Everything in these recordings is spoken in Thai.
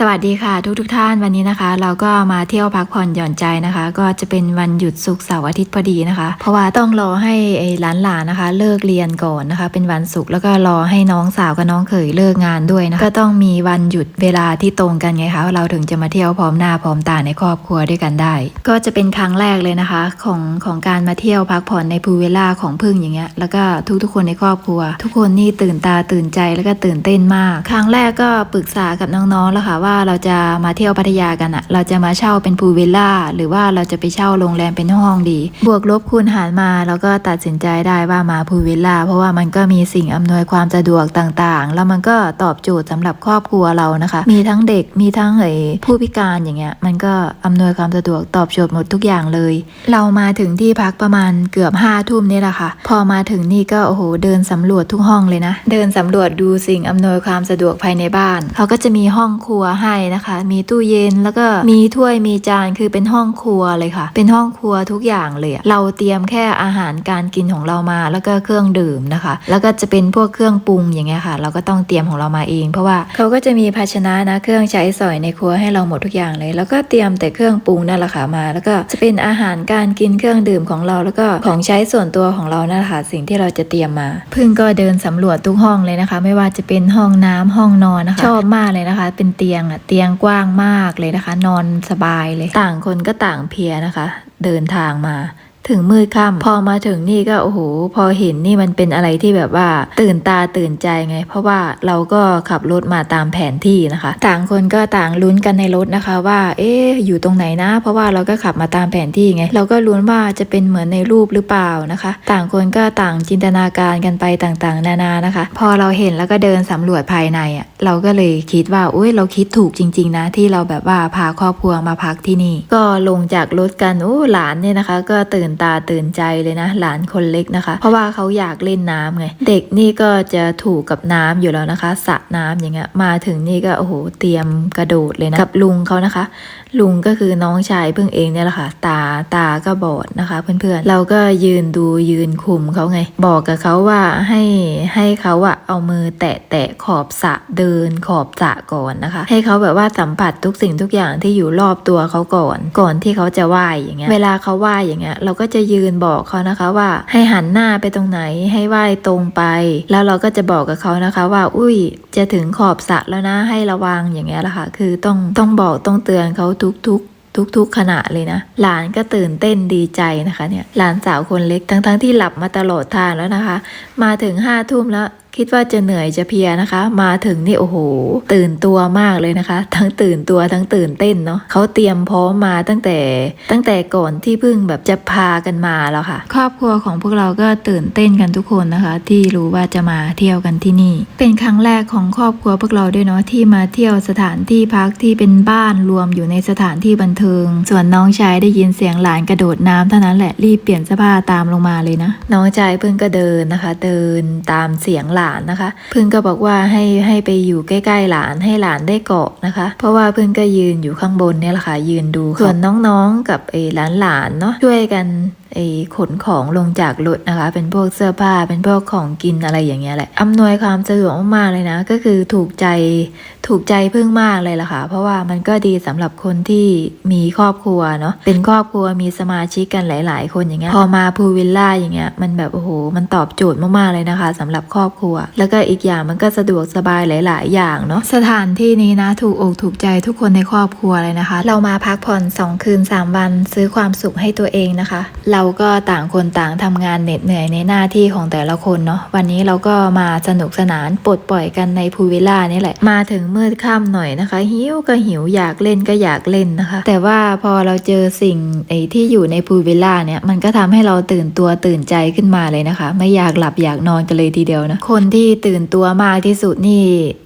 สวัสดีค่ะทุกทุกท่านวันนี้นะคะ เราก็มาเที่ยวพักผ่อนหย่อนใจนะคะ ก็จะเป็นวันหยุดศุกร์เสาร์อาทิตย์พอดีนะคะ เพราะว่าต้องรอให้ไอ้หลานๆนะคะ เลิกเรียนก่อนนะคะ เป็นวันศุกร์แล้วก็รอให้น้องสาวกับน้องเขยเลิกงานด้วยนะคะก็ต้องมีวันหยุดเวลาที่ตรงกันไงคะเราถึงจะมาเที่ยวพร้อมหน้าพร้อมตาในครอบครัวด้วยกันได้ ก็จะเป็นครั้งแรกเลยนะคะของของการมาเที่ยวพักผ่อนในพูลเวลาของพึ่งอย่างเงี้ยแล้วก็ทุกๆคนในครอบครัว ทุกคนนี่ตื่นตาตื่นใจแล้วก็ตื่นเต้นมาก ครั้งแรกก็ปรึกษากับน้องๆแล้วค่ะว่าาเราจะมาเที่ยวพัทยากันอะเราจะมาเช่าเป็นพูลวิลล่าหรือว่าเราจะไปเช่าโรงแรมเป็นห้องดี บวกลบคูณหารมาแล้วก็ตัดสินใจได้ว่ามาพูลวิลล่าเพราะว่ามันก็มีสิ่งอำนวยความสะดวกต่างๆ แล้วมันก็ตอบโจทย์สำหรับครอบครัวเรานะคะ มีทั้งเด็กมีทั้งเอ่ยผู้พิการอย่างเงี้ยมันก็อำนวยความสะดวกตอบโจทย์หมดทุกอย่างเลย เรามาถึงที่พักประมาณเกือบห้าทุ่มนี่แหละค่ะ พอมาถึงนี่ก็โอ้โหเดินสำรวจทุกห้องเลยนะ เดินสำรวจดูสิ่งอำนวยความสะดวกภายในบ้าน เขาก็จะมีห้องครัวให้นะคะ มีตู้เย็นแล้วก็มีถ้วยมีจานคือเป็นห้องครัวเลยค่ะ เป็นห้องครัวทุกอย่างเลย เราเตรียมแค่อาหารการกินของเรามา แล้วก็เครื่องดื่มนะคะ แล้วก็จะเป็นพวกเครื่องปรุงอย่างเงี้ยค่ะ เราก็ต้องเตรียมของเรามาเอง เพราะว่าเขาก็จะมีภาชนะนะเครื่องใช้สอยในครัวให้เราหมดทุกอย่างเลย แล้วก็เตรียมแต่เครื่องปรุงนั่นแหละค่ะมา แล้วก็จะเป็นอาหารการกินเครื่องดื่มของเรา แล้วก็ของใช้ส่วนตัวของเรานั่นแหละค่ะสิ่งที่เราจะเตรียมมาพึ่งก็เดินสำรวจทุกห้องเลยนะคะ ไม่ว่าจะเป็นห้องน้ำห้องนอนนะคะ ชอบมากเลยนะคะ เป็นเตียงอะเตียงกว้างมากเลยนะคะ นอนสบายเลย ต่างคนก็ต่างเพียนะคะ เดินทางมา ถึงมืดค่ำพอมาถึงนี่ก็โอ้โห พอเห็นนี่มันเป็นอะไรที่แบบว่า ตื่นตาตื่นใจไง เพราะว่าเราก็ขับรถมาตามแผนที่นะคะ ต่างคนก็ต่างลุ้นกันในรถนะคะ ว่า เอ๊ะอยู่ตรงไหนนะ เพราะว่าเราก็ขับมาตามแผนที่ไง เราก็ลุ้นว่าจะเป็นเหมือนในรูปหรือเปล่านะคะ ต่างคนก็ต่างจินตนาการกันไปต่างๆ นานานะคะ พอเราเห็นแล้วก็เดินสำรวจภายในอะเราก็เลยคิดว่าอุ้ยเราคิดถูกจริง ๆ นะ ที่เราแบบว่าพาครอบครัวมาพักที่นี่ ก็ลงจากรถกันโอ้หลานเนี่ยนะคะ ก็ตื่นตาตื่นใจเลยนะ หลานคนเล็กนะคะ เพราะว่าเขาอยากเล่นน้ำไง เด็กนี่ก็จะถูกกับน้ำอยู่แล้วนะคะสระน้ำอย่างเงี้ยมาถึงนี่ก็โอ้โหเตรียมกระโดดเลยนะกับลุงเขานะคะ ลุงก็คือน้องชายเพิ่งเองเนี่ยแหละค่ะ ตาตาก็บอดนะคะ เพื่อนๆเราก็ยืนดูยืนคุมเขาไง บอกกับเขาว่าให้ให้เขาอะเอามือแตะแตะขอบสระเดินขอบสระก่อนนะคะ ให้เขาแบบว่าสัมผัสทุกสิ่งทุกอย่างที่อยู่รอบตัวเขาก่อน ก่อนที่เขาจะไหว้อย่างเงี้ยเวลาเขาไหว้อย่างเงี้ยเราก็จะยืนบอกเขานะคะว่าให้หันหน้าไปตรงไหนให้ไหว้ตรงไป แล้วเราก็จะบอกกับเขานะคะว่า อุ้ยจะถึงขอบสระแล้วนะให้ระวังอย่างเงี้ยแหละค่ะ คือต้องต้องบอกต้องเตือนเขาทุกๆทุกๆขณะเลยนะ หลานก็ตื่นเต้นดีใจนะคะเนี่ยหลานสาวคนเล็กทั้งๆที่หลับมาตลอดทางแล้วนะคะ มาถึงห้าทุ่มแล้ว คิดว่าจะเหนื่อยจะเพียนะคะ มาถึงนี่โอ้โห ตื่นตัวมากเลยนะคะ ทั้งตื่นตัวทั้งตื่นเต้นเนาะเขาเตรียมพร้อมมาตั้งแต่ ตั้งแต่ก่อนที่เพิ่งแบบจะพากันมาแล้วค่ะ ครอบครัวของพวกเราก็ตื่นเต้นกันทุกคนนะคะ ที่รู้ว่าจะมาเที่ยวกันที่นี่ เป็นครั้งแรกของครอบครัวพวกเราด้วยเนาะที่มาเที่ยวสถานที่พักที่เป็นบ้านรวมอยู่ในสถานที่บันเทิง ส่วนน้องชายได้ยินเสียงหลานกระโดดน้ำเท่านั้นแหละรีบเปลี่ยนเสื้อผ้าตามลงมาเลยนะ น้องชายเพิ่งก็เดินนะคะ เดินตามเสียงหลานนะคะ พึ่งก็บอกว่าให้ให้ไปอยู่ใกล้ๆหลานให้หลานได้เกาะนะคะ เพราะว่าพึ่งก็ยืนอยู่ข้างบนเนี่ยแหละค่ะยืนดูส่วนน้องๆกับไอ้หลานๆเนาะช่วยกัน ไอ้ขนของลงจากรถนะคะ เป็นพวกเสื้อผ้าเป็นพวกของกินอะไรอย่างเงี้ยแหละอำนวยความสะดวกมากๆเลยนะ ก็คือถูกใจถูกใจพึ่งมากเลยล่ะค่ะ เพราะว่ามันก็ดีสำหรับคนที่มีครอบครัวเนาะเป็นครอบครัวมีสมาชิกกันหลาย ๆ คนอย่างเงี้ยพอมาพูลวิลล่าอย่างเงี้ยมันแบบโอ้โหมันตอบโจทย์มากๆเลยนะคะสำหรับครอบครัว แล้วก็อีกอย่างมันก็สะดวกสบายหลาย ๆ อย่างเนาะสถานที่นี้นะถูกอกถูกใจทุกคนในครอบครัวเลยนะคะ เรามาพักผ่อนสองคืนสามวันซื้อความสุขให้ตัวเองนะคะเราก็ต่างคนต่างทำงานเหน็ดเหนื่อยในหน้าที่ของแต่ละคนเนาะวันนี้เราก็มาสนุกสนานปลดปล่อยกันในพูลวิลล่านี่แหละ มาถึงมืดค่ำหน่อยนะคะ หิวก็หิวอยากเล่นก็อยากเล่นนะคะ แต่ว่าพอเราเจอสิ่งไอ้ที่อยู่ในพูลวิลล่าเนี่ยมันก็ทำให้เราตื่นตัวตื่นใจขึ้นมาเลยนะคะ ไม่อยากหลับอยากนอนกันเลยทีเดียวนะคนที่ตื่นตัวมากที่สุดนี่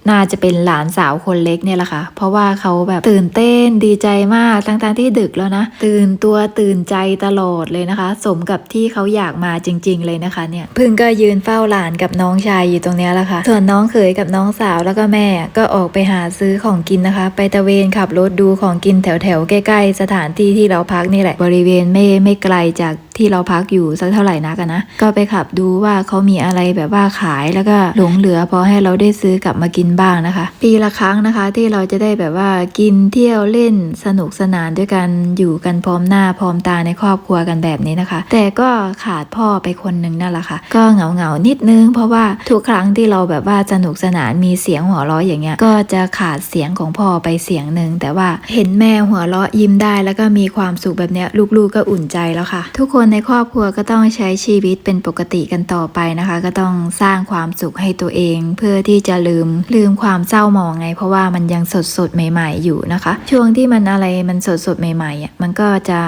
น่าจะเป็นหลานสาวคนเล็กเนี่ยแหละค่ะ เพราะว่าเขาแบบตื่นเต้นดีใจมากทั้งๆที่ดึกแล้วนะตื่นตัวตื่นใจตลอดเลยนะคะสมกับที่เขาอยากมาจริง ๆ เลยนะคะเนี่ยพึ่งก็ยืนเฝ้าหลานกับน้องชายอยู่ตรงนี้แหละค่ะ ส่วนน้องเขยกับน้องสาวแล้วก็แม่ก็ออกไปหาซื้อของกินนะคะ ไปตะเวนขับรถดูของกินแถวๆใกล้ๆสถานที่ที่เราพักนี่แหละบริเวณไม่ไม่ไกลจากที่เราพักอยู่สักเท่าไหร่นักนะก็ไปขับดูว่าเขามีอะไรแบบว่าขายแล้วก็หลงเหลือพอให้เราได้ซื้อกลับมากินบ้างนะคะ ปีละครั้งนะคะที่เราจะได้แบบว่ากินเที่ยวเล่นสนุกสนานด้วยกันอยู่กันพร้อมหน้าพร้อมตาในครอบครัวกันแบบนี้นะคะ แต่ก็ขาดพ่อไปคนหนึ่งนั่นแหละค่ะ ก็เหงาเหงานิดนึง เพราะว่าทุกครั้งที่เราแบบว่าสนุกสนานมีเสียงหัวเราะอย่างเงี้ย ก็จะขาดเสียงของพ่อไปเสียงหนึ่งแต่ว่าเห็นแม่หัวเราะยิ้มได้แล้วก็มีความสุขแบบเนี้ยลูกๆก็อุ่นใจแล้วค่ะ ทุกคนคนในครอบครัวก็ต้องใช้ชีวิตเป็นปกติกันต่อไปนะคะ ก็ต้องสร้างความสุขให้ตัวเอง เพื่อที่จะลืมลืมความเศร้าหมองไง เพราะว่ามันยังสดสดใหม่ ๆอยู่นะคะ ช่วงที่มันอะไรมันสดสดใหม่ๆอะมันก็จะ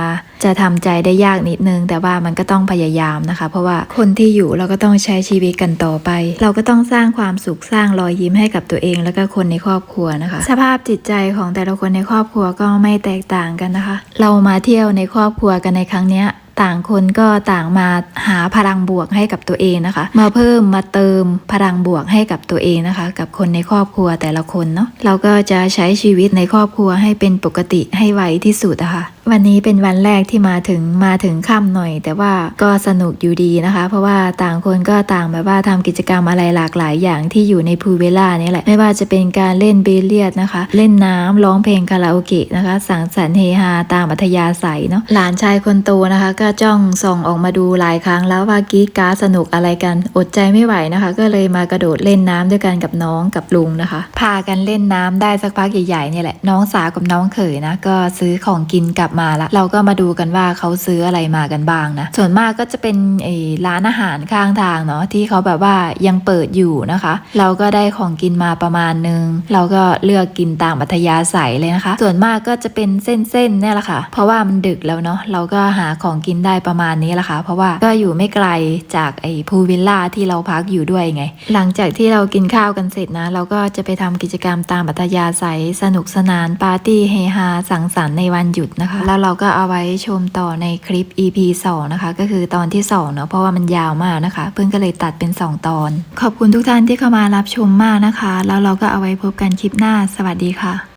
จะทำใจได้ยากนิดนึง แต่ว่ามันก็ต้องพยายามนะคะ เพราะว่าคนที่อยู่เราก็ต้องใช้ชีวิตกันต่อไป เราก็ต้องสร้างความสุขสร้างรอยยิ้มให้กับตัวเอง แล้วก็คนในครอบครัวนะคะ สภาพจิตใจของแต่ละคนในครอบครัวก็ไม่แตกต่างกันนะคะ เรามาเที่ยวในครอบครัวกันในครั้งเนี้ย ต่างคนก็ต่างมาหาพลังบวกให้กับตัวเองนะคะ มาเพิ่มมาเติมพลังบวกให้กับตัวเองนะคะ กับคนในครอบครัวแต่ละคนเนาะเราก็จะใช้ชีวิตในครอบครัวให้เป็นปกติให้ไวที่สุดนะค่ะ วันนี้เป็นวันแรกที่มาถึงมาถึงค่ำหน่อย แต่ว่าก็สนุกอยู่ดีนะคะ เพราะว่าต่างคนก็ต่างแบบว่าทำกิจกรรมอะไรหลากหลายอย่างที่อยู่ในพูเวล่านี่แหละ ไม่ว่าจะเป็นการเล่นเบลเลียดนะคะ เล่นน้ำร้องเพลงคาราโอเกะนะคะ สังสรรค์เฮฮาตามอัธยาศัยเนาะหลานชายคนโตนะคะ ก็จ้องส่องออกมาดูหลายครั้งแล้วว่ากีดการสนุกอะไรกันอดใจไม่ไหวนะคะ ก็เลยมากระโดดเล่นน้ำด้วยกันกับน้องกับลุงนะคะ พากันเล่นน้ำได้สักพักใหญ่ๆเนี่ยแหละน้องสาวกับน้องเขยนะก็ซื้อของกินกลับมาละเราก็มาดูกันว่าเขาซื้ออะไรมากันบ้างนะส่วนมากก็จะเป็นไอ้ร้านอาหารข้างทางเนาะที่เขาแบบว่ายังเปิดอยู่นะคะ เราก็ได้ของกินมาประมาณนึงเราก็เลือกกินตามอัธยาศัยเลยนะคะ ส่วนมากก็จะเป็นเส้นๆเนี่ยแหละค่ะ เพราะว่ามันดึกแล้วเนาะเราก็หาของกินได้ประมาณนี้แหละค่ะ เพราะว่าก็อยู่ไม่ไกลจากไอ้พูลวิลล่าที่เราพักอยู่ด้วยไง หลังจากที่เรากินข้าวกันเสร็จนะ เราก็จะไปทำกิจกรรมตามอัธยาศัยสนุกสนานปาร์ตี้เฮฮาสังสรรค์ในวันหยุดนะคะแล้วเราก็เอาไว้ชมต่อในคลิป EP 2 นะคะ ก็คือตอนที่2เนาะเพราะว่ามันยาวมากนะคะ เพิ่งก็เลยตัดเป็น 2 ตอน ขอบคุณทุกท่านที่เข้ามารับชมมากนะคะ แล้วเราก็เอาไว้พบกันคลิปหน้า สวัสดีค่ะ